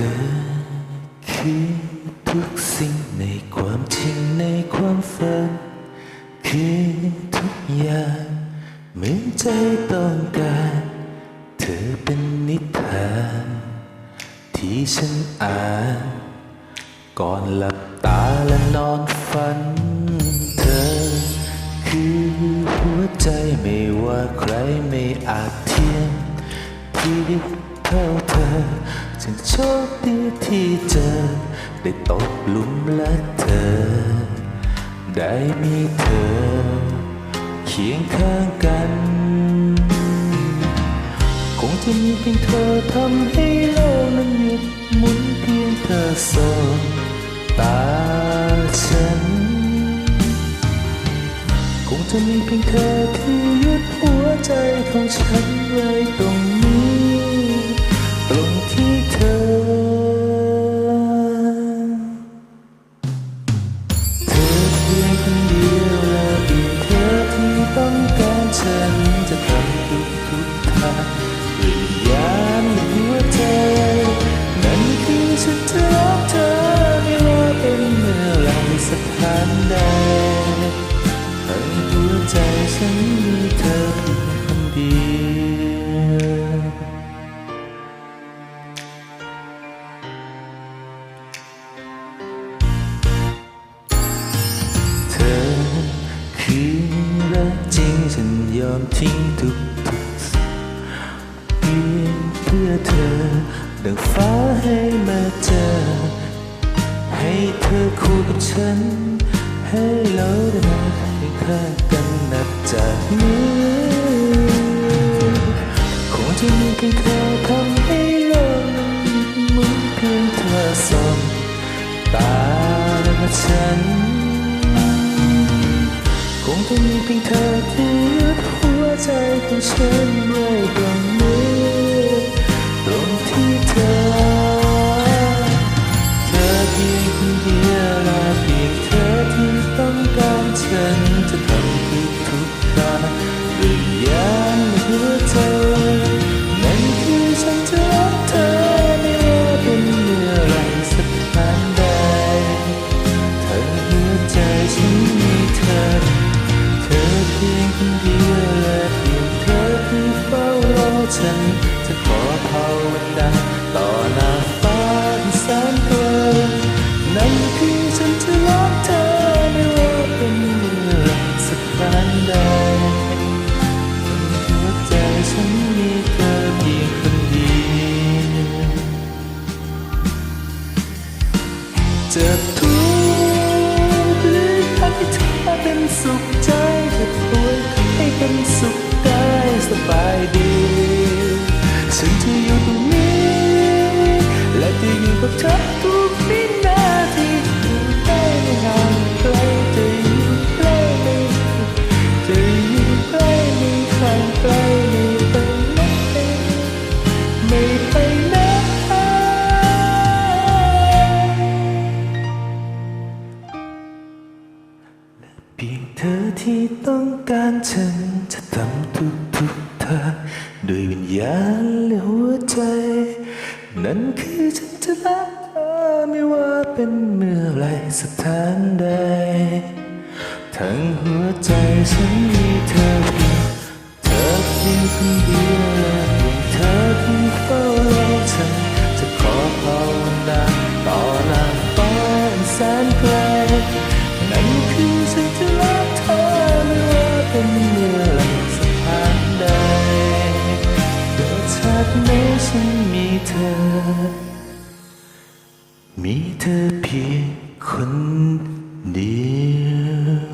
ธอคือทุกสิ่งในความจริงในความฝัน คือทุกอย่างเหมือนใจต้องการ เธอเป็นนิทาน ที่ฉันอ่าน ก่อนหลับตาและนอนฝัน เธอ คือหัวใจไม่ว่าใครไม่อาจเทียมที่ ท่าเธอฉันโชคดีที่เจอ ได้ตกหลุมและเธอ ได้มีเธอ เคียงข้างกัน คงจะมีเพียงเธอทำให้โลกนั้นหยุดหมุนเพียงเธอสบตาฉัน คงจะมีเพียงเธอที่ยึดหัวใจของฉันไว้ตรงนี้ ก ยอมทิ้งทุกทุกสิ่งเพียงเพื่อเธอดังฟ้าให้มาเจอ ให้เธอคู่กับฉัน ให้เราได้มาเคียงข้ากันนับจากนี้คงจะมีเพียงเธอทำให้โลกนั้นมุนเพียงเธอสองตาฉัน คงจะมีเพียงเธอ ที่ยึดหัว ฉัน จะขอภาวนาต่อหน้าฟ้าที่แสนไกลนั่นคือฉันจะรักเธอไม่ว่าเป็นเมื่อสักครั้งใดหัวใจฉันมีเธอเพียงคนเดียวจะทุกข์หรือทำให้เธอเป็นสุขใจจะป่วยให้เป็นสุขกายสบายดี พียงเธอที่ต้องการฉันจะทำทุกทุกทางด้วยวิญญาณและหัวใจ นั่นคือฉันจะรัก เป็นเมื่อไรสถานใด ทั้งหัวใจฉันมีเธอเพียงเธอเพียงคนเดียวและเพียงเธอที่เฝ้ารอฉันจะขอภาวนาต่อหน้าฟ้านแสนไกลนั่นคือฉันจะรักเธอไม่ว่าเป็นเมื่อไรสถานใดเกิดชาติไหนฉันมีเธอ มีเธอเพียงคนเดียว